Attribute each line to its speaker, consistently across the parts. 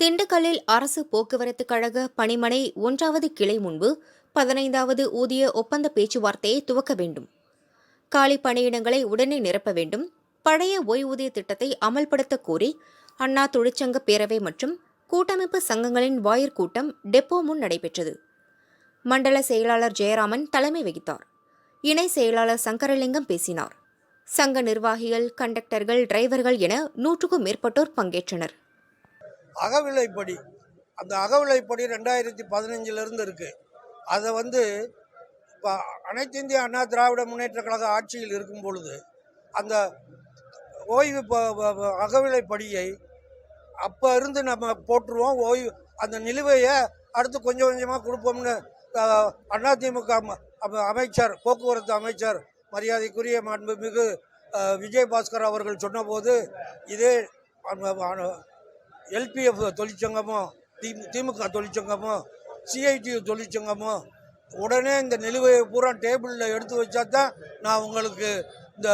Speaker 1: திண்டுக்கல்லில் அரசு போக்குவரத்து கழக பணிமனை ஒன்றாவது கிளை முன்பு பதினைந்தாவது ஊதிய ஒப்பந்த பேச்சுவார்த்தையை துவக்க வேண்டும். காலி பணியிடங்களை உடனே நிரப்ப வேண்டும். பழைய ஓய்வூதிய திட்டத்தை அமல்படுத்த கோரி அண்ணா தொழிற்சங்க பேரவை மற்றும் கூட்டமைப்பு சங்கங்களின் வாயிற் கூட்டம் டெப்போ முன் நடைபெற்றது. மண்டல செயலாளர் ஜெயராமன் தலைமை வகித்தார். இணை செயலாளர் சங்கரலிங்கம் பேசினார். சங்க நிர்வாகிகள் கண்டக்டர்கள் டிரைவர்கள் என நூற்றுக்கும் மேற்பட்டோர் பங்கேற்றனர்.
Speaker 2: அகவிலைப்படி. அந்த அகவிலைப்படி ரெண்டாயிரத்தி பதினஞ்சிலிருந்து இருக்குது அதை வந்து இப்போ அனைத்து இந்திய அண்ணா திராவிட முன்னேற்ற கழக ஆட்சியில் இருக்கும் பொழுது அந்த ஓய்வு ப- அகவிலைப்படியை அப்போ இருந்து நம்ம போட்டுருவோம் ஓய்வு அந்த நிலுவையை அடுத்து கொஞ்சம் கொஞ்சமாக கொடுப்போம்னு அதிமுக அமைச்சர் போக்குவரத்து அமைச்சர் மரியாதைக்குரிய மாண்புமிகு விஜயபாஸ்கர் அவர்கள் சொன்னபோது இதே எல்பிஎஃப் தொழிற்சங்கமும் தி திமுக தொழிற்சங்கமும் சிஐடி தொழிற்சங்கமும் உடனே இந்த நிலுவையை பூரா டேபிளில் எடுத்து வச்சா தான் நான் உங்களுக்கு இந்த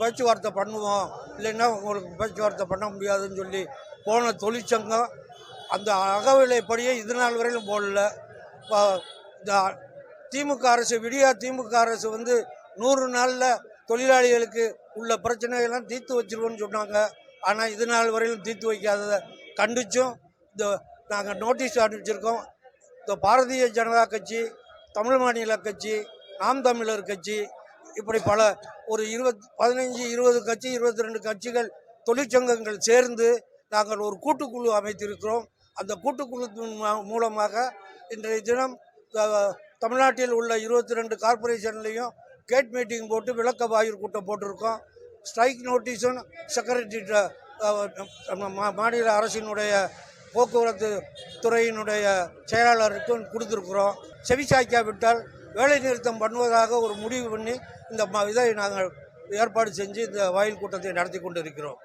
Speaker 2: பேச்சுவார்த்தை பண்ணுவோம். இல்லைன்னா உங்களுக்கு பேச்சுவார்த்தை பண்ண முடியாதுன்னு சொல்லி போன தொழிற்சங்கம் அந்த அகவிலைப்படியே இது நாள் வரையிலும் போடல. இப்போ இந்த திமுக அரசு விடியா திமுக அரசு வந்து நூறு நாளில் தொழிலாளிகளுக்கு உள்ள பிரச்சனைகள்லாம் தீர்த்து வச்சிருவோன்னு சொன்னாங்க. ஆனால் இது நாள் வரையிலும் தீர்த்து வைக்காததை கண்டிச்சும் இந்த நாங்கள் நோட்டீஸ் அனுப்பிச்சிருக்கோம். இந்த பாரதிய ஜனதா கட்சி தமிழ் மாநில கட்சி நாம் தமிழர் கட்சி இப்படி பல ஒரு இருபத் பதினஞ்சு இருபது கட்சி இருபத்தி ரெண்டு கட்சிகள் தொழிற்சங்கங்கள் சேர்ந்து நாங்கள் ஒரு கூட்டுக்குழு அமைத்திருக்கிறோம். அந்த கூட்டுக்குழு மூலமாக இன்றைய தினம் தமிழ்நாட்டில் உள்ள இருபத்தி ரெண்டு கார்பரேஷன்லேயும் கேட் மீட்டிங் போட்டு விளக்க வாயிற் கூட்டம் போட்டிருக்கோம். ஸ்ட்ரைக் நோட்டீஸும் செக்ரட்டரி மாநில அரசினுடைய போக்குவரத்து துறையினுடைய செயலாளருக்கும் கொடுத்துருக்குறோம். செவிசாய்க்காவிட்டால் வேலை நிறுத்தம் பண்ணுவதாக ஒரு முடிவு பண்ணி இந்த இதை நாங்கள் ஏற்பாடு செஞ்சு இந்த வாயில் கூட்டத்தை நடத்தி கொண்டு இருக்கிறோம்